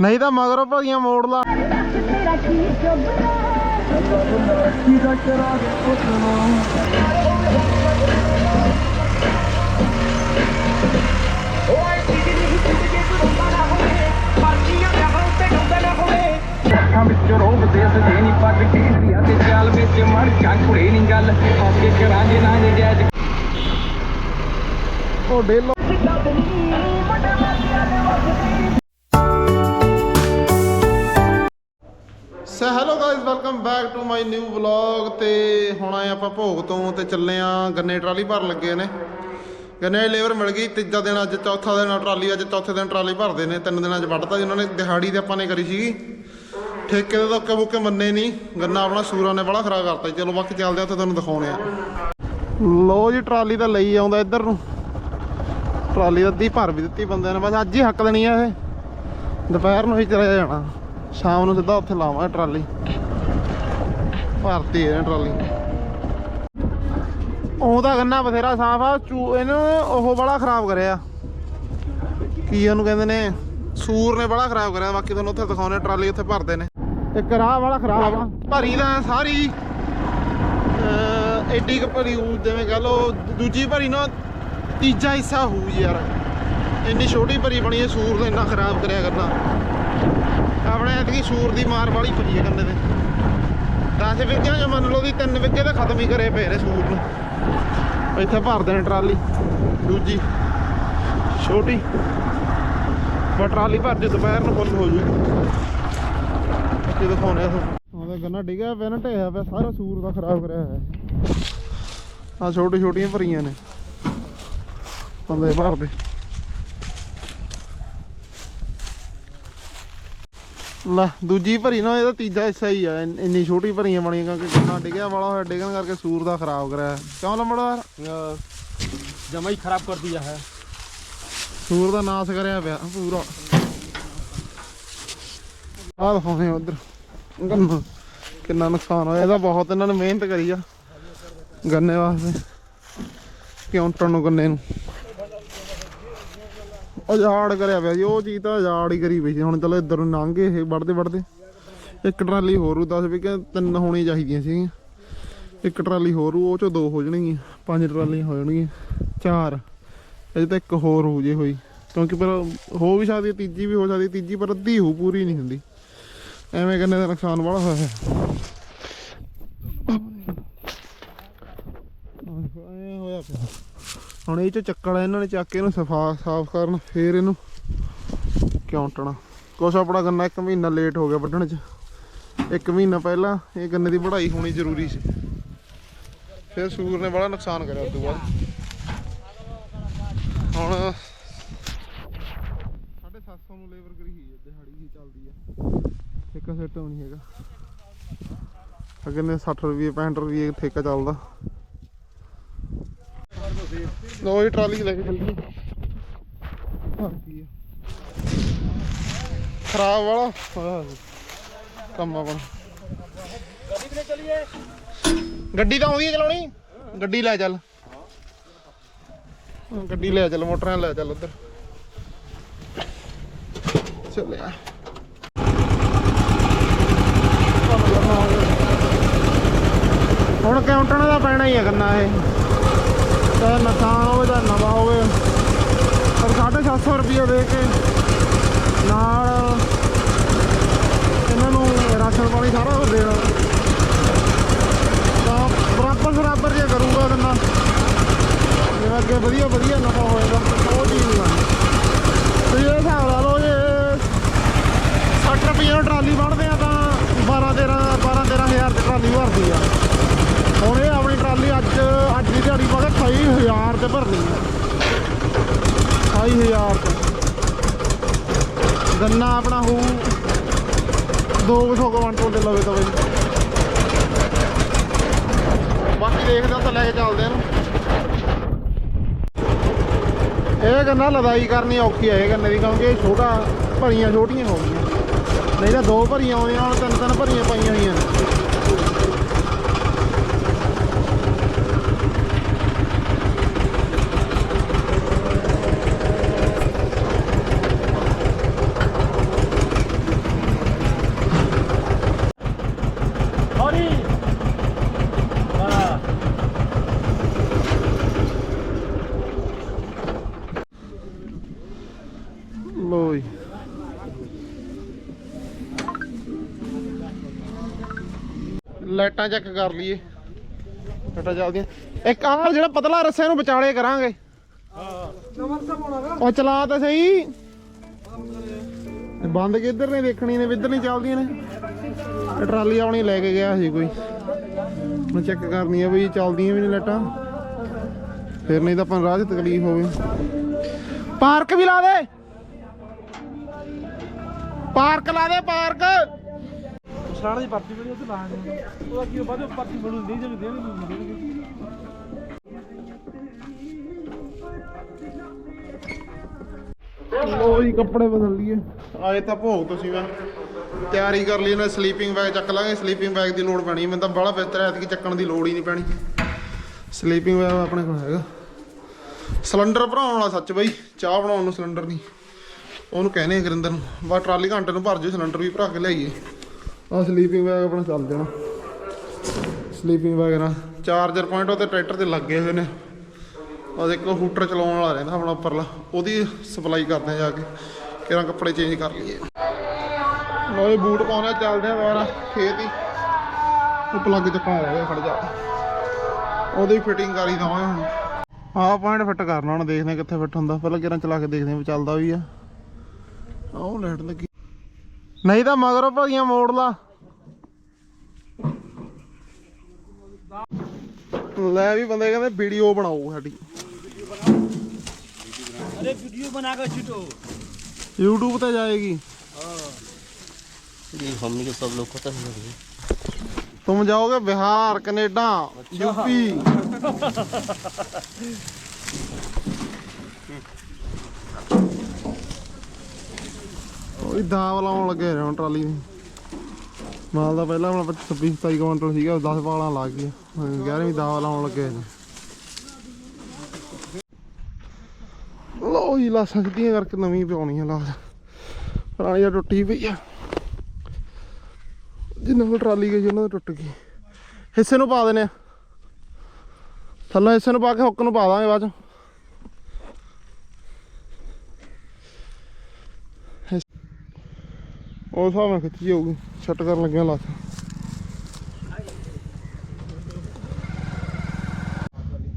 ਨਹੀਂ ਤਾਂ ਮਗਰੋਂ ਭਰੀਆਂ ਮੋੜ ਲਾ। ਅੱਖਾਂ ਵਿੱਚ ਰੋਬ ਦੇ ਨਹੀਂ ਪੱਗ ਚਾਲ ਵਿੱਚ ਮੜ ਜਾ ਕੁੜੇ ਨਹੀਂ ਗੱਲ। ਹੱਸ ਕੇ ਕਰਾਂਗੇ ਨਾ ਜੇ ਜੈਜ। ਉਹ ਡੇਲੋ। So hello guys welcome back to my new vlog. ਤੇ ਹੁਣ ਆਏ ਆਪਾਂ ਭੋਗ ਤੋਂ, ਤੇ ਚੱਲੇ ਆ, ਗੰਨੇ ਟਰਾਲੀ ਭਰਨ ਲੱਗੇ ਨੇ। ਗੰਨੇ ਲੇਬਰ ਮਿਲ ਗਈ, ਤੀਜਾ ਦਿਨ ਅੱਜ, ਚੌਥਾ ਦਿਨ ਟਰਾਲੀ, ਅੱਜ ਚੌਥੇ ਦਿਨ ਟਰਾਲੀ ਭਰਦੇ ਨੇ, ਤਿੰਨ ਦਿਨਾਂ 'ਚ ਵੱਢਤਾ ਜੀ ਉਹਨਾਂ ਨੇ, ਦਿਹਾੜੀ ਤੇ ਆਪਾਂ ਨੇ ਕਰੀ ਸੀਗੀ। ਠੇਕੇ ਦੇ ਤਾਂ ਬੁੱਕੇ ਮੰਨੇ ਨਹੀਂ, ਗੰਨਾ ਆਪਣਾ ਸੂਰਾਂ ਨੇ ਬੜਾ ਖਰਾਬ ਕਰਤਾ ਚਲੋ ਬਾਕੀ ਚੱਲਦੇ ਆ, ਉੱਥੇ ਤੁਹਾਨੂੰ ਦਿਖਾਉਣੇ ਆ। ਲੋ ਜੀ, ਟਰਾਲੀ ਤਾਂ ਲਈ ਆਉਂਦਾ ਇੱਧਰ ਨੂੰ। ਟਰਾਲੀ ਦਾ ਅੱਧੀ ਭਰ ਵੀ ਦਿੱਤੀ ਬੰਦਿਆਂ ਨੇ, ਬਸ ਅੱਜ ਹੀ ਹੱਕ ਦੇਣੀ ਆ ਇਹ। ਦੁਪਹਿਰ ਨੂੰ ਹੀ ਚਲੇ ਜਾਣਾ। ਸ਼ਾਮ ਨੂੰ ਸਿੱਧਾ ਉੱਥੇ ਲਾਵਾਂ ਟਰਾਲੀ। ਭਰਤੀ ਹੈ ਟਰਾਲੀ। ਉਹਦਾ ਗੰਨਾ ਬਥੇਰਾ ਸਾਫ਼ ਆ ਇਹਨੂੰ ਉਹ ਬੜਾ ਖਰਾਬ ਕਰਿਆ। ਕੀ ਉਹਨੂੰ ਕਹਿੰਦੇ ਨੇ? ਸੂਰ ਨੇ ਬੜਾ ਖਰਾਬ ਕਰਿਆ, ਬਾਕੀ ਤੁਹਾਨੂੰ ਉੱਥੇ ਦਿਖਾਉਣੇ ਟਰਾਲੀ ਉੱਥੇ ਭਰਦੇ ਨੇ। ਇੱਕ ਰਾਹ ਵਾਲਾ ਖਰਾਬ ਆ। ਭਰੀ ਦਾ ਸਾਰੀ। ਅਹ ਐਡੀ ਕੁ ਭਰੀ ਹੋਊ, ਜਿਵੇਂ ਕਹ ਲੋ ਦੂਜੀ ਭਰੀ ਨਾ, ਤੀਜਾ ਹਿੱਸਾ ਹੋਊ ਯਾਰ। ਇੰਨੀ ਛੋਟੀ ਭਰੀ ਬਣੀ ਹੈ, ਸੂਰ ਨੇ ਇੰਨਾ ਖਰਾਬ ਕਰਿਆ ਕਰਨਾ। ਆਪਣੇ ਐਤਕੀ ਸੂਰ ਦੀ ਮਾਰ ਵਾਲੀ ਪਈ ਹੈ ਕੰਨੇ ਤੇ। 10 ਵਿੱਗਿਆਂ ਜੋ ਮੰਨ ਲਓ ਦੀ ਤਿੰਨ ਵਿੱਗੇ ਤਾਂ ਖਤਮ ਹੀ ਕਰੇ ਪਏ ਨੇ ਸੂਰ ਨੂੰ। ਇੱਥੇ ਭਰਦੇ ਨੇ ਟਰਾਲੀ। ਦੂਜੀ। ਛੋਟੀ। ਪਰ ਟਰਾਲੀ ਭਰ ਜੇ ਦੁਪਹਿਰ ਨੂੰ ਫੁੱਲ ਹੋ ਜੂ। ਇਹ ਦਿਖਾਉਣੇ ਆ ਉਹਦਾ ਗੰਨਾ ਡਿੱਗਿਆ ਪਿਆ ਨਾ ਢੇਆ ਪਿਆ ਸਾਰਾ ਸੂਰ ਦਾ ਖਰਾਬ ਕਰਿਆ ਹੋਇਆ। ਆ ਛੋਟੀ ਛੋਟੀਆਂ ਭਰੀਆਂ ਨੇ। ਬੰਦੇ ਭਰਦੇ। ਲੈ ਦੂਜੀ ਭਰੀ ਨਾ ਇਹਦਾ ਤੀਜਾ ਹਿੱਸਾ ਹੀ ਆ ਇੰਨੀ ਛੋਟੀ ਭਰੀਆਂ ਬਣੀਆਂ ਕਿਉਂਕਿ ਕਿੰਨਾ ਡਿਗਿਆ ਵਾਲਾ ਹੋਇਆ ਡਿਗਣ ਕਰਕੇ ਸੂਰ ਦਾ ਖਰਾਬ ਕਰਿਆ। ਕਿਉਂ ਲੰਬੜਦਾਰ? ਜਮਾ ਹੀ ਖਰਾਬ ਕਰ ਦਿਆ ਹੈ। ਸੂਰ ਦਾ ਨਾਸ ਕਰਿਆ ਪਿਆ ਪੂਰਾ। ਆਹ ਦਿਖਾਉਂਦੇ ਉਧਰ। ਗੰਨਾ ਕਿੰਨਾ ਨੁਕਸਾਨ ਹੋਇਆ ਇਹਦਾ ਬਹੁਤ ਇਹਨਾਂ ਨੇ ਮਿਹਨਤ ਕਰੀ ਆ। ਗੰਨੇ ਵਾਸਤੇ। ਕਿਉਂ ਟਣ ਨੂੰ ਗੰਨੇ ਨੂੰ? ਉਜਾੜ ਕਰਿਆ ਪਿਆ ਜੀ ਉਹ ਚੀਜ਼ ਤਾਂ ਉਜਾੜ ਹੀ ਕਰੀ ਪਈ ਸੀ। ਹੁਣ ਚਲੋ ਇੱਧਰ ਨੂੰ ਲੰਘੇ ਇਹ ਵੜਦੇ ਵੜਦੇ ਇੱਕ ਟਰਾਲੀ ਹੋਰ 10 ਵੀ ਕਿ ਤਿੰਨ ਹੋਣੀ ਚਾਹੀਦੀਆਂ ਸੀਗੀਆਂ ਇੱਕ ਟਰਾਲੀ ਹੋਰ ਉਹ ਚੋਂ ਦੋ ਹੋ ਜਾਣਗੀਆਂ ਪੰਜ ਟਰਾਲੀਆਂ ਹੋ ਜਾਣਗੀਆਂ ਚਾਰ। ਅਜੇ ਤਾਂ ਇੱਕ ਹੋਰ ਹੋ ਜੇ ਹੋਈ। ਕਿਉਂਕਿ ਪਰ ਹੋ ਵੀ ਸਕਦੀ ਹੈ, ਤੀਜੀ ਵੀ ਹੋ ਸਕਦੀ ਤੀਜੀ ਪਰ ਅੱਧੀ ਹੋ ਪੂਰੀ ਨਹੀਂ ਹੁੰਦੀ। ਐਵੇਂ ਕਰਨੇ ਦਾ ਨੁਕਸਾਨ ਬੜਾ ਹੋਇਆ ਹੈ। ਹੋਇਆ ਪਿਆ। ਹੁਣ ਇਹ ਚ ਚੱਕਣਾ ਇਹਨਾਂ ਨੇ ਚੱਕ ਕੇ ਇਹਨੂੰ ਸਫਾ, ਸਾਫ਼ ਕਰਨ, ਫੇਰ ਇਹਨੂੰ ਕਿਉਂ ਕੁਛ ਆਪਣਾ ਗੰਨਾ ਇੱਕ ਮਹੀਨਾ ਲੇਟ ਹੋ ਗਿਆ ਵੱਢਣ ਚ। ਇੱਕ ਮਹੀਨਾ ਪਹਿਲਾਂ ਇਹ ਗੰਨੇ ਦੀ ਵਢਾਈ ਹੋਣੀ ਜ਼ਰੂਰੀ ਸੀ। ਫਿਰ ਸੂਰ ਨੇ ਬੜਾ ਨੁਕਸਾਨ ਕਰਿਆ ਉਸ ਤੋਂ ਬਾਅਦ। ਹੁਣ 750 ਨੂੰ ਲੇਬਰ ਕਰੀ ਹੀ, ਦਿਹਾੜੀ ਹੀ ਚੱਲਦੀ ਹੈ। ਠੇਕਾ ਸੈੱਟ ਨਹੀਂ ਹੈਗਾ। ਅਗਰ ਨੇ 60 ਰੁਪਏ 65 ਰੁਪਏ ਠੇਕਾ ਚੱਲਦਾ। ਲੋ ਇਹ ਟਰਾਲੀ ਲੈ ਕੇ ਚੱਲੀਏ। ਹਾਂ ਖਰਾਬ ਵਾਲਾ? ਹੋਇਆ ਹੋਇਆ ਸੀ ਕੰਮ ਆਪਣਾ। ਗੱਡੀ ਤਾਂ ਆਉਂਦੀ ਹੈ ਚਲਾਉਣੀ? ਗੱਡੀ ਲੈ ਚੱਲ। ਗੱਡੀ ਲੈ ਚੱਲ, ਮੋਟਰਾਂ ਲੈ ਚੱਲ ਉੱਧਰ। ਚੱਲਿਆ ਹੁਣ ਕਾਊਂਟਰ ਦਾ ਪੈਣਾ ਹੀ ਹੈ ਕਰਨਾ ਇਹ। ਚਾਹੇ ਨੁਕਸਾਨ ਹੋਵੇ ਜਾਂ ਨਵਾਂ ਹੋਵੇ। ਪਰ 750 ਰੁਪਏ ਦੇ ਕੇ ਨਾਲ ਇਹਨਾਂ ਨੂੰ ਰਾਸ਼ਨ ਪਾਣੀ ਸਾਰਾ ਕੁਝ ਦੇਣਾ। ਤਾਂ ਬਰਾਬਰ ਬਰਾਬਰ ਜੇ ਕਰੂਗਾ ਇਹਨਾਂ ਜਿਵੇਂ ਅੱਗੇ ਵਧੀਆ ਵਧੀਆ ਨਫਾ ਹੋਏਗਾ ਉਹ ਚੀਜ਼ ਨਹੀਂ ਆਣੀ ਤੇ ਇਹ ਹਿਸਾਬ ਲਾ ਲਓ ਜੇ 60 ਰੁਪਏ ਨੂੰ ਟਰਾਲੀ ਵੜਦੇ ਆ ਤਾਂ 12 13 12 13000 ਦੀ ਟਰਾਲੀ ਭਰਦੀ ਆ ਹੁਣ ਇਹ ਆਪਣੀ ਟਰਾਲੀ ਅੱਜ ਅੱਜ ਦੀ ਦਿਹਾੜੀ ਪਾ ਕੇ 28000 ਤੇ ਭਰਨੀ ਆ। 28000 ਤੇ। ਗੰਨਾ ਆਪਣਾ ਹੋਊ 200 ਕੁਇੰਟਲ ਦੇ ਲਵੇ ਤਾਂ ਬਈ ਬਾਕੀ ਦੇਖਦੇ ਹਾਂ ਤਾਂ ਲੈ ਕੇ ਚੱਲਦੇ ਆ ਇਹ ਗੰਨਾ ਲਦਾਈ ਕਰਨੀ ਔਖੀ ਹੈ ਇਹ ਗੰਨੇ ਦੀ ਕਿਉਂਕਿ ਛੋਟਾ ਭਰੀਆਂ ਛੋਟੀਆਂ ਹੋ ਗਈਆਂ। ਨਹੀਂ ਤਾਂ ਦੋ ਭਰੀਆਂ ਹੋਈਆਂ ਹੁਣ ਤਿੰਨ ਤਿੰਨ ਭਰੀਆਂ ਪਾਈਆਂ ਹੋਈਆਂ ਨੇ। ਲਾਈਟਾਂ ਚੈੱਕ ਕਰ ਲਈਏ। ਲਾਈਟਾਂ ਚੱਲਦੀਆਂ। ਇੱਕ ਆਹ ਜਿਹੜਾ ਪਤਲਾ ਰੱਸੇ ਨੂੰ ਵਿਚਾਲੇ ਕਰਾਂਗੇ। ਉਹ ਚਲਾ ਤਾਂ ਸਹੀ। ਬੰਦ ਕਿੱਧਰ ਨੇ ਦੇਖਣੀ ਨੇ, ਇੱਧਰ ਨਹੀਂ ਚੱਲਦੀਆਂ ਨੇ। ਟਰਾਲੀ ਆਪਣੀ ਲੈ ਕੇ ਗਿਆ ਸੀ ਕੋਈ। ਮੈਂ ਚੈੱਕ ਕਰਨੀ ਆ ਵੀ ਚੱਲਦੀਆਂ ਵੀ ਨਹੀਂ ਲਾਈਟਾਂ। ਫਿਰ ਨਹੀਂ ਤਾਂ ਆਪਾਂ ਰਾਹ 'ਚ ਤਕਲੀਫ ਹੋਵੇ। ਪਾਰਕ ਵੀ ਲਾ ਦੇ। ਪਾਰਕ ਲਾ ਦੇ, ਪਾਰਕ। ਸਰਾਣਾ ਦੀ ਪਰਚੀ ਬਣੀ ਤੇ ਲਾ ਦੇ ਉਹਦਾ ਕੀ ਬਾਅਦ ਵਿੱਚ ਪਰਚੀ ਬਣੂ ਨਹੀਂ ਜੇ ਦੇਣਗੇ ਲੋ ਜੀ ਕੱਪੜੇ ਬਦਲ ਲਈਏ। ਆਏ ਤਾਂ ਭੋਗ ਤੁਸੀਂ ਮੈਂ ਤਿਆਰੀ ਕਰ ਲਈ ਨਾ ਸਲੀਪਿੰਗ ਬੈਗ ਚੱਕ ਲਾਂਗੇ। ਸਲੀਪਿੰਗ ਬੈਗ ਦੀ ਲੋੜ ਪੈਣੀ ਮੈਨੂੰ ਤਾਂ ਬੜਾ ਬਿਹਤਰ ਹੈ ਕਿ ਚੱਕਣ ਦੀ ਲੋੜ ਹੀ ਨਹੀਂ ਪੈਣੀ। ਸਲੀਪਿੰਗ ਬੈਗ ਆਪਣੇ ਕੋਲ ਹੈਗਾ। ਸਿਲੰਡਰ ਭਰਾਉਣ ਵਾਲਾ ਸੱਚ ਬਈ ਚਾਹ ਬਣਾਉਣ ਨੂੰ ਸਿਲੰਡਰ ਨਹੀਂ। ਉਹਨੂੰ ਕਹਿੰਦੇ ਗੁਰਿੰਦਰ ਨੂੰ। ਬਾ ਟਰਾਲੀ ਘੰਟੇ ਨੂੰ ਭਰ ਜਿਓ ਸਿਲੰਡਰ ਵੀ ਭਰਾ ਕੇ ਲਿਆਈਏ। ਆਹ ਸਲੀਪਿੰਗ ਬੈਗ ਆਪਣਾ ਚੱਲ ਜਾਣਾ। ਸਲੀਪਿੰਗ ਬੈਗ ਨਾਲ। ਚਾਰਜਰ ਪੁਆਇੰਟ ਉਹਦੇ ਟਰੈਕਟਰ ਤੇ ਲੱਗੇ ਹੋਏ ਨੇ। ਆ ਇੱਕ ਹੂਟਰ ਚਲਾਉਣ ਵਾਲਾ ਰਹਿੰਦਾ ਆਪਣਾ ਉੱਪਰਲਾ। ਉਹਦੀ ਸਪਲਾਈ ਕਰਦੇ ਆ ਜਾ ਕੇ। ਕਿਹੜਾ ਕੱਪੜੇ ਚੇਂਜ ਕਰ ਲਈਏ। ਲੋਏ ਬੂਟ ਪਾਉਣੇ ਚੱਲਦੇ ਆ ਬਾਹਰ। ਖੇਤ ਹੀ। ਉਹ ਪਲੱਗ ਚੱਕਾ ਰਹਿ ਗਿਆ ਖੜ ਜਾ। ਉਹਦੀ ਫਿਟਿੰਗ ਕਰੀ ਦਵਾਂ ਹੁਣ। ਆਹ ਪੁਆਇੰਟ ਫਿੱਟ ਕਰਨਾ, ਹੁਣ ਦੇਖਦੇ ਆ ਕਿੱਥੇ ਫਿੱਟ ਹੁੰਦਾ। ਪਹਿਲਾਂ ਕਿਹੜਾ ਚਲਾ ਕੇ ਦੇਖਦੇ ਆ ਚੱਲਦਾ ਵੀ ਆ। ਆਹ ਉਹ ਲਾਈਟ ਲੱਗੀ। ਨਹੀਂ ਤਾਂ ਮਗਰੋਂ ਭਾਈਆਂ ਮੋੜ ਲਾ ਲੈ ਵੀ ਬੰਦੇ ਕਹਿੰਦੇ ਵੀਡੀਓ ਬਣਾਓ ਸਾਡੀ अरे वीडियो बना कर छूटो YouTube ਤੇ ਜਾਏਗੀ मम्मी के सब लोग खत्म हो गए तुम जाओगे बिहार कनाडा यूपी ਦਾਵ ਲਾਉਣ ਲੱਗੇ ਰਹੇ ਹੁਣ ਟਰਾਲੀ ਨੂੰ ਮਾਲ ਦਾ ਪਹਿਲਾਂ ਹੁਣ 26 27 ਕੁਇੰਟਲ ਸੀਗਾ 10 ਪਾਲਾਂ ਲੱਗ ਗਈਆਂ। 11ਵੀਂ ਦਾਵ ਲਾਉਣ ਲੱਗੇ ਲੋ ਜੀ, ਲਾਸਾਂ ਸਿੱਧੀਆਂ ਕਰਕੇ ਨਵੀਂ ਪਾਉਣੀ ਆ ਲਾਸ। ਪੁਰਾਣੀ ਤਾਂ ਟੁੱਟੀ ਪਈ ਆ। ਜਿੰਨਾਂ ਕੋਲ ਟਰਾਲੀ ਗਈ ਉਹਨਾਂ ਦਾ ਟੁੱਟ ਗਈ। ਹਿੱਸੇ ਨੂੰ ਪਾ ਦੇਣੇ ਆ। ਥੱਲੇ ਹਿੱਸੇ ਨੂੰ ਪਾ ਕੇ ਹੁੱਕ ਨੂੰ ਪਾ ਦਾਂਗੇ ਬਾਅਦ ਚ। ਉਹ ਹਿਸਾਬ ਨਾਲ ਖਿੱਚੀ ਜਾਊਗੀ ਛੱਟ ਕਰਨ ਲੱਗਿਆ ਲੱਤ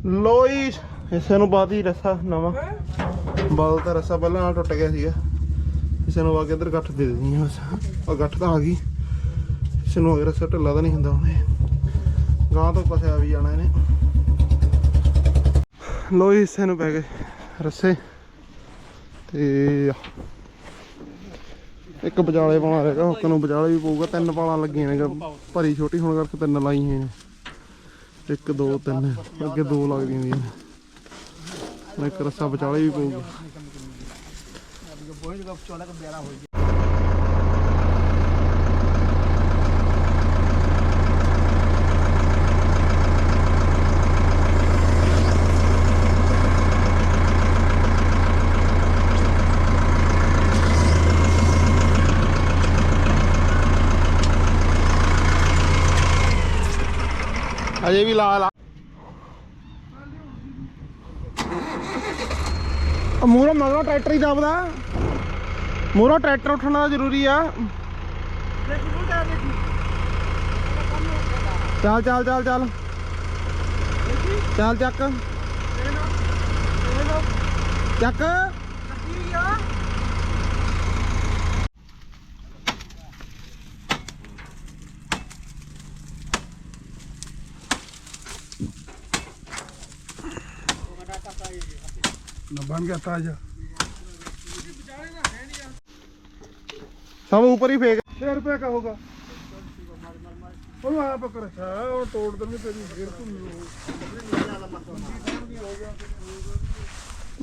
ਲੋਈ ਹਿੱਸੇ ਨੂੰ ਬਾਦੀ ਰੱਸਾ ਨਵਾਂ। ਬਲ ਤਾਂ ਰੱਸਾ ਪਹਿਲਾਂ ਨਾਲ ਟੁੱਟ ਗਿਆ ਸੀਗਾ। ਹਿੱਸੇ ਨੂੰ ਪਾ ਕੇ ਇੱਧਰ ਗੱਠ ਦੇ ਦੇਣੀ ਆ ਬਸ। ਉਹ ਗੱਠ ਤਾਂ ਆ ਗਈ। ਇਸੇ ਨੂੰ ਅਗਰ ਸੱਟ ਢਿੱਲਾ ਤਾਂ ਨਹੀਂ ਹੁੰਦਾ ਉਹਨੇ। ਗਾਂ ਤੋਂ ਫਸਿਆ ਵੀ ਜਾਣਾ ਇਹਨੇ। ਲੋਈ ਹਿੱਸੇ ਨੂੰ ਪੈ ਗਏ ਰੱਸੇ। ਤੇ ਇੱਕ ਵਿਚਾਲੇ ਪਾਉਣਾ ਰਹੇਗਾ ਹੁੱਕ ਨੂੰ ਵਿਚਾਲੇ ਵੀ ਪਊਗਾ, ਤਿੰਨ ਪਾਲਾਂ ਲੱਗੀਆਂ ਨੇ ਗ- ਭਰੀ ਛੋਟੀ ਹੋਣ ਕਰਕੇ ਤਿੰਨ ਲਾਈ ਹੋਈਆਂ ਨੇ। ਇੱਕ, ਦੋ, ਤਿੰਨ, ਅੱਗੇ ਦੋ ਲੱਗਦੀਆਂ ਨੇ। ਹੁਣ ਇੱਕ ਰੱਸਾ ਬਚਾਲੇ ਵੀ ਪਊਗਾ। ਅਜੇ ਵੀ ਲਾ ਲਾ। ਮੂਰੋਂ ਮਗਰੋਂ ਟਰੈਕਟਰ ਹੀ ਦਬਦਾ। ਮੂਰੋਂ ਟਰੈਕਟਰ ਉੱਠਣਾ ਜ਼ਰੂਰੀ ਆ। ਚੱਲ ਚੱਲ ਚੱਲ ਚੱਲ। ਚੱਲ ਚੱਕ। ਚੱਕ। बन गया ताजा सब ऊपर ही फेंक छह रुपये का होगा वो वहाँ पर कर अच्छा है और तोड़ देंगे तेरी फिर तुम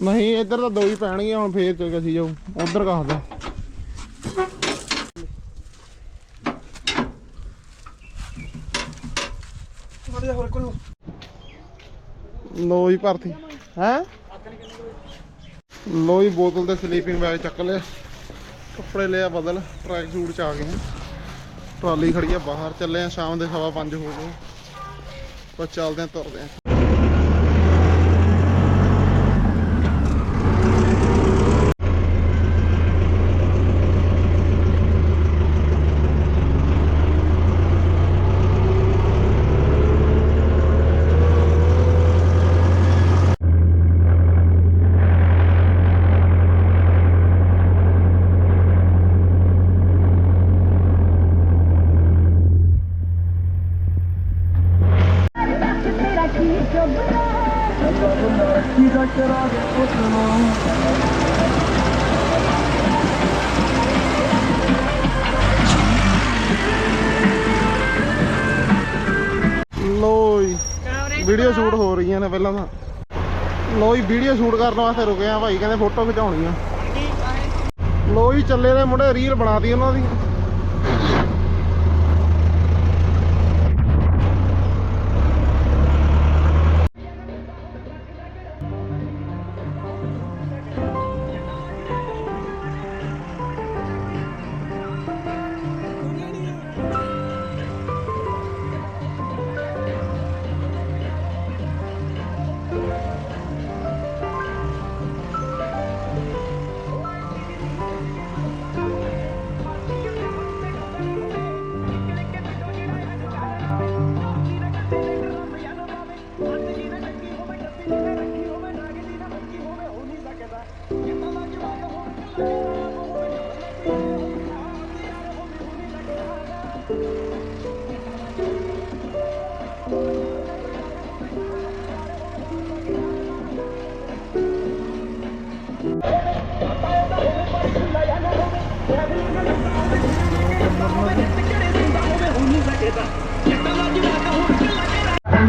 ਨਹੀਂ ਇੱਧਰ ਤਾਂ ਦੋ ਹੀ ਪੈਣਗੀਆਂ ਹੁਣ ਫੇਰ ਚੱਲ ਸੀ ਜਾਊ ਉਧਰ ਕਹਦਾ बढ़िया हो कोई ਲੋ ਹੀ ਭਰਤੀ ਹੈ ਲੋ ਹੀ ਬੋਤਲ ਤੇ ਸਲੀਪਿੰਗ ਬੈਗ ਚੱਕ ਲਿਆ ਕੱਪੜੇ ਲਿਆ ਬਦਲ ਟਰੈਕ ਸੂਟ ਚ ਆ ਗਏ ਟਰਾਲੀ ਖੜੀ ਆ, ਬਾਹਰ ਚੱਲੇ ਆ, ਸ਼ਾਮ ਦੇ ਸਵਾ ਪੰਜ ਹੋ ਗਏ। ਬਸ ਚੱਲਦੇ ਆ, ਤੁਰਦੇ ਆ। ਸ਼ੂਟ ਨੇ ਪਹਿਲਾਂ ਤਾਂ। ਲੋ ਜੀ ਵੀਡੀਓ ਸ਼ੂਟ ਕਰਨ ਵਾਸਤੇ ਰੁਕੇ ਆ ਭਾਈ, ਕਹਿੰਦੇ ਫੋਟੋ ਖਿਚਾਉਣੀ ਆ। ਲੋ ਜੀ, ਚੱਲੇ ਨੇ ਮੁੰਡੇ ਰੀਲ ਬਣਾਤੀ ਉਹਨਾਂ ਦੀ।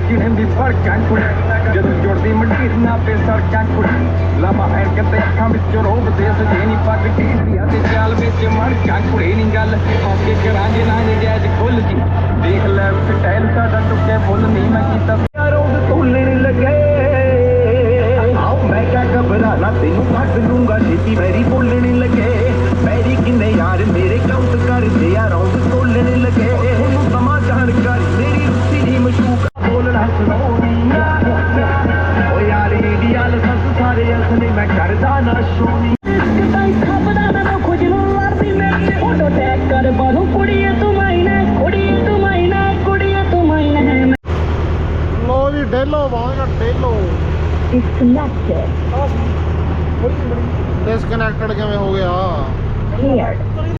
ਜਿਹਨੇ ਵੀ ਫਰਕਾਂ ਕੁੜ ਜਦੋਂ ਜੁੜਦੀ ਮੰਡੀਰ ਨਾ ਪੇ ਸਰਕਾਂ ਕੁੜ ਲਮਾ ਹੈ ਕਿਤੇ ਅੱਖਾਂ ਵਿੱਚ ਰੋਬ ਦੇ ਸਜੇ ਨਹੀਂ ਪੱਗ ਵਿੱਚ ਮੜ ਕੁੜੇ ਨਹੀਂ ਗੱਲ ਹੱਸ ਕੇ ਕਰਾਂਗੇ ਨਾ ਨਜਾਇਜ਼ ਖੁੱਲ ਜੀ ਦੇਖ ਲੈ ਸਟਾਈਲ ਸਾਡਾ ਟੁੱਕੇ ਫੁੱਲ ਨਹੀਂ ਮੈਂ ਕੀਤਾ ਰੋਬ ਤੋਲਣ ਲੱਗੇ। ਆਓ, ਮੈਂ ਕਿਆ ਘਬਰਾਣਾ ਤੈਨੂੰ ਕੱਢ ਲੂੰਗਾ। ਛੇਤੀ ਮੈਰੀ ਬੋਲਣ ਲੱਗੇ। ਮੈਰੀ ਕਿੰਨੇ ਯਾਰ, ਮੇਰੇ ਕਾਊਂਟ ਕਰਦੇ ਆ ਰੋਗ ਲੋ ਜੀ, ਡੇਲੋ ਪਹੁੰਚ ਡੇਲੋ। Disconnected ਡਿਸਕਨੈਕਟਡ ਕਿਵੇਂ ਹੋ ਗਿਆ? cleared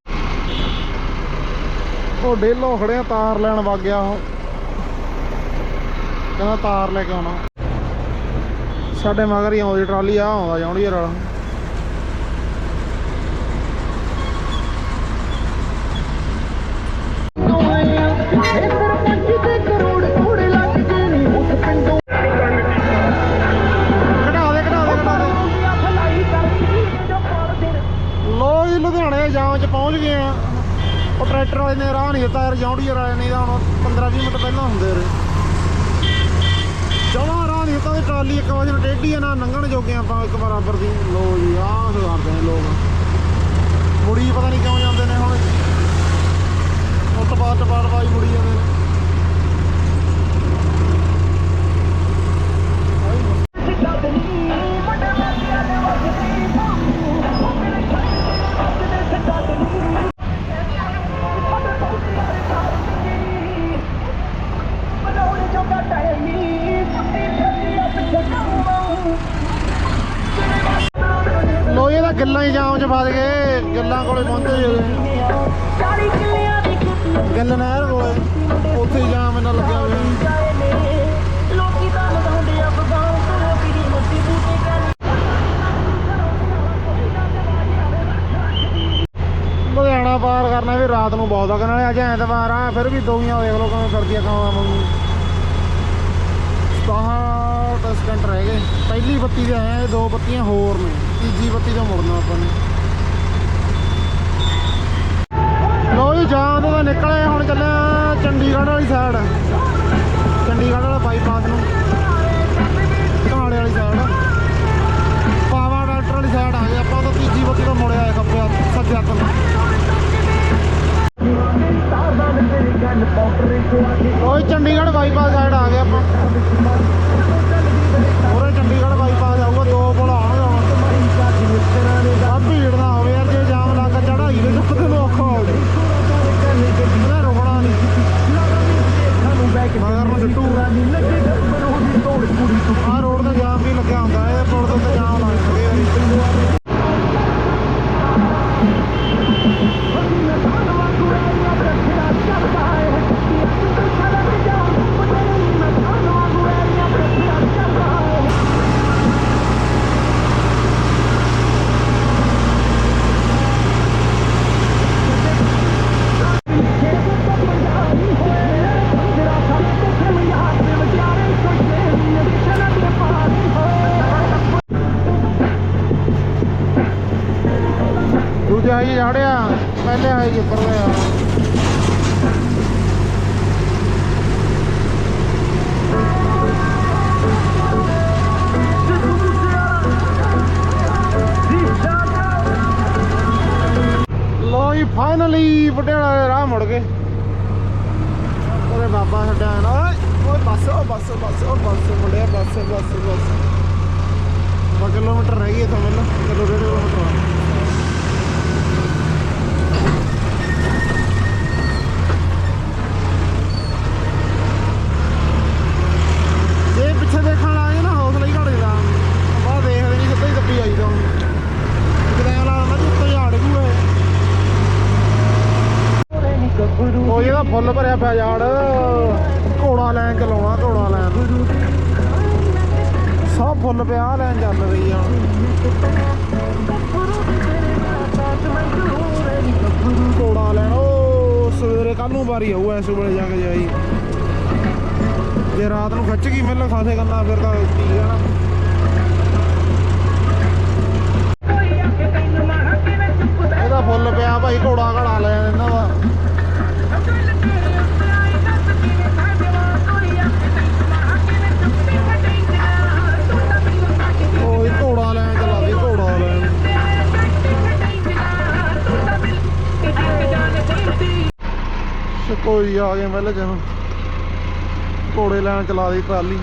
ਉਹ ਡੇਲੋ ਖੜਿਆ ਤਾਰ ਲੈਣ ਵਗ ਗਿਆ ਉਹ। ਕਹਿੰਦਾ ਤਾਰ ਲੈ ਕੇ ਆਉਣਾ। ਸਾਡੇ ਮਗਰ ਹੀ ਆਉਂਦੀ ਟਰਾਲੀ ਆ ਆਉਂਦਾ ਜਾਉਂਦੀ ਵਾਲਾ। ਲੁਧਿਆਣੇ 'ਚ ਪਹੁੰਚ ਗਏ ਆ। ਉਹ ਟਰੈਕਟਰ ਵਾਲੇ ਨੇ ਰਾਹ ਨਹੀਂ ਦਿੱਤਾ ਯਾਰ, ਜੌਂਡੀਅਰ ਵਾਲੇ ਨੇ ਤਾਂ ਹੁਣ 15-20 ਮਿੰਟ ਪਹਿਲਾਂ ਹੁੰਦੇ ਰੇ ਜਮਾ ਰਾਹ ਨਹੀਂ ਦਿੱਤਾ ਤੇ ਟਰਾਲੀ ਇੱਕ ਵਾਰ ਨੂੰ ਟੇਢੀ ਆ, ਨਾ ਲੰਘਣ ਜੋਗੇ ਆਪਾਂ ਇੱਕ ਬਰਾਬਰ ਦੀ। ਲੋ ਜੀ, ਆਹ ਸੁਧਾਰਦੇ ਨੇ ਲੋਕ। ਮੁੜੀ ਪਤਾ ਨਹੀਂ ਕਿਉਂ ਜਾਂਦੇ ਨੇ ਹੁਣ। ਉੱਤ ਬਾਅਦ ਟਪਾੜ ਬਾਈ ਮੁੜੀ ਜਾਂਦੇ ਨੇ। 'ਚ ਫਸ ਗਏ, ਗੱਲਾਂ ਕੋਲੇ ਪਹੁੰਚੇ ਜਦੋਂ ਗੱਲ ਨਹਿਰ ਕੋਲੇ, ਉੱਥੇ ਜਾਮ ਇਹਨਾਂ ਲੱਗਿਆ ਹੋਇਆ। ਲੁਧਿਆਣਾ ਪਾਰ ਕਰਨਾ ਵੀ ਰਾਤ ਨੂੰ ਬਹੁਤ ਆ ਕਿ ਨਾਲੇ ਅੱਜ ਐਤਵਾਰ ਆ, ਫਿਰ ਵੀ ਦੋਈਆਂ ਦੇਖ ਲਓ ਕਿਵੇਂ ਕਰਦੀਆਂ ਕਾਵਾਂ ਵਾਂਗੂ। 67 ਸਕਿੰਟ ਰਹਿ ਗਏ ਪਹਿਲੀ ਬੱਤੀ ਤੇ ਆਏ ਆ ਦੋ ਬੱਤੀਆਂ ਹੋਰ ਨੇ। ਤੀਜੀ ਬੱਤੀ ਤੋਂ ਮੁੜਨਾ ਆਪਾਂ ਨੇ। ਲੋ ਜੀ ਜਾਮ ਤੋਂ ਨਿਕਲੇ ਹੁਣ ਚੱਲੇ ਚੰਡੀਗੜ੍ਹ ਵਾਲੀ ਸਾਈਡ ਚੰਡੀਗੜ੍ਹ ਵਾਲਾ ਬਾਈਪਾਸ ਨੂੰ। ਘਾਲੇ ਵਾਲੀ ਸਾਈਡ ਪਾਵਾ ਡਾਕਟਰ ਵਾਲੀ ਸਾਈਡ ਆ ਗਏ। ਆਪਾਂ ਤਾਂ ਤੀਜੀ ਬੱਤੀ ਤੋਂ ਮੁੜਿਆ ਆਏ ਖੱਬੇ ਹੱਥ ਸੱਜੇ ਹੱਥ ਓਏ ਚੰਡੀਗੜ੍ਹ ਬਾਈਪਾਸ ਸਾਈਡ ਆ ਗਏ ਆਪਾਂ। ਉਰੇ ਚੰਡੀਗੜ੍ਹ ਪਹਿਲੇ ਆਏ ਕਿੱਪਰ ਦੇ ਆ ਲੋ ਜੀ ਫਾਈਨਲੀ ਪਟਿਆਲਾ ਦੇ ਰਾਹ ਮੁੜ ਗਏ ਉਹਦੇ ਬਾਬਾ ਛੱਡਿਆ ਨਾ ਓਏ ਓਏ ਬੱਸ ਓ ਬੱਸ ਬੱਸ ਓ ਬੱਸ ਮੁੰਡਿਆ ਬੱਸ ਬੱਸ ਬੱਸ ਬਾ ਕਿਲੋਮੀਟਰ ਰਹਿ ਗਈ ਇੱਥੋਂ ਮੈਨੂੰ ਕਿਲੋ ਡੇਢ ਕਿਲੋਮੀਟਰ ਆ ਜੇ ਪਿੱਛੇ ਦੇਖਣ ਲੱਗ ਨਾ ਹੌਸਲਾ ਹੀ ਘਟ ਜਾਂਦਾ ਬਾਹਰ ਦੇਖਦੇ ਨਹੀਂ ਸਿੱਧਾ ਹੀ ਦੱਬੀ ਆਈਦਾ ਹੁਣ ਕਿਤੇ ਐਂ ਲੱਗਦਾ ਕਿ ਉੱਤੇ ਝਾੜ ਗੂਏ ਉਹ ਇਹਦਾ ਫੁੱਲ ਭਰਿਆ ਪਿਆ ਯਾਰ। ਘੋੜਾ ਲੈਣ ਚਲਾਉਣਾ, ਘੋੜਾ ਲੈਣ। ਸਭ ਫੁੱਲ ਪਿਆ ਲੈਣ ਚੱਲ ਰਹੀ ਆ। ਘੋੜਾ ਲੈਣ। ਉਹ ਸਵੇਰੇ ਕੱਲ ਨੂੰ ਵਾਰੀ ਆਊ ਐਸ ਵੇਲੇ ਜਾ ਕੇ ਜਾਈ ਜੇ ਰਾਤ ਨੂੰ ਖਿੱਚ ਗਈ ਮਿਲ ਖਾਸੇ ਕਰਨਾ ਫਿਰ ਤਾਂ ਠੀਕ ਆ ਨਾ। ਇਹਦਾ ਫੁੱਲ ਪਿਆ ਭਾਈ, ਘੋੜਾ ਘੜਾ ਲੈ ਇਹਨਾਂ ਦਾ ਕੋਈ ਆ ਗਏ ਪਹਿਲੇ ਜਨ ਘੋੜੇ ਲੈਣ ਚਲਾ ਦੀ ਟਰਾਲੀ।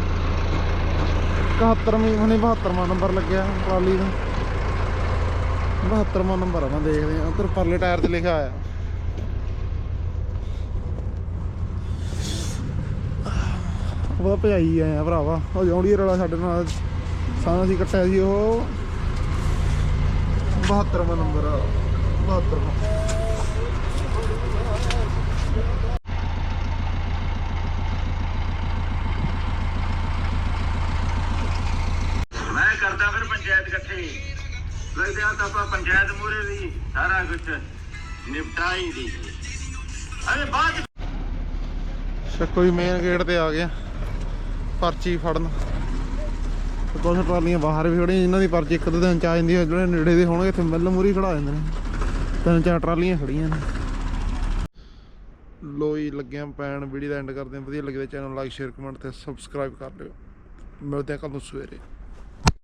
71ਵੀਂ ਮਨੇ 72ਵਾਂ ਨੰਬਰ ਲੱਗਿਆ ਟਰਾਲੀ ਦਾ। 72ਵਾਂ ਨੰਬਰ ਆ, ਮੈਂ ਦੇਖਦੇ ਆ ਉਧਰ ਪਰਲੇ ਟਾਇਰ ਤੇ ਲਿਖਿਆ ਆਇਆ ਉਹਦਾ ਭਜਾਈ ਆਇਆ ਭਰਾਵਾ। ਉਹ ਜੌਂਡੀ ਵਾਲਾ ਸਾਡੇ ਨਾਲ ਸਾਂ ਅਸੀਂ ਕੱਟਿਆ ਸੀ ਉਹ 72ਵਾਂ ਨੰਬਰ ਆ। 72ਵਾਂ ਮੈਂ ਕਰਦਾ ਫਿਰ ਪੰਚਾਇਤ ਇਕੱਠੀ ਲੱਗਦੇ ਆ ਆਪਾਂ ਪੰਚਾਇਤ ਮੂਰੇ ਵੀ ਸਾਰਾ ਕੁਝ ਨਿਪਟਾ ਦੀ। ਅਰੇ ਬਾਅਦ 'ਚ ਸ਼ੱਕੋ ਮੇਨ ਗੇਟ ਤੇ ਆ ਗਿਆ। ਪਰਚੀ ਫੜਨ। ਤੇ ਟਰਾਲੀਆਂ ਬਾਹਰ ਵੀ ਖੜੀਆਂ ਜਿਨ੍ਹਾਂ ਦੀ ਪਰਚੀ ਇੱਕ ਦੋ ਦਿਨ ਚ ਆ ਜਾਂਦੀ ਹੈ, ਜਿਹੜੇ ਨੇੜੇ ਦੇ ਹੋਣਗੇ, ਇੱਥੇ ਮਿਲ ਮੂਰੀ ਖੜਾ ਜਾਂਦੇ ਨੇ। ਤਿੰਨ ਚਾਰ ਟਰਾਲੀਆਂ ਖੜੀਆਂ ਨੇ। ਲੋਈ ਲੱਗਿਆ ਪੈਣ ਵੀਡੀਓ ਦਾ ਐਂਡ ਕਰਦੇ ਹਾਂ। ਵਧੀਆ ਲੱਗੇ ਤਾਂ ਚੈਨਲ ਲਾਈਕ ਸ਼ੇਅਰ ਕਮੈਂਟ ਤੇ ਸਬਸਕ੍ਰਾਈਬ ਕਰ ਲਿਓ। ਮਿਲਦੇ ਆ ਕੱਲ ਨੂੰ ਸਵੇਰੇ।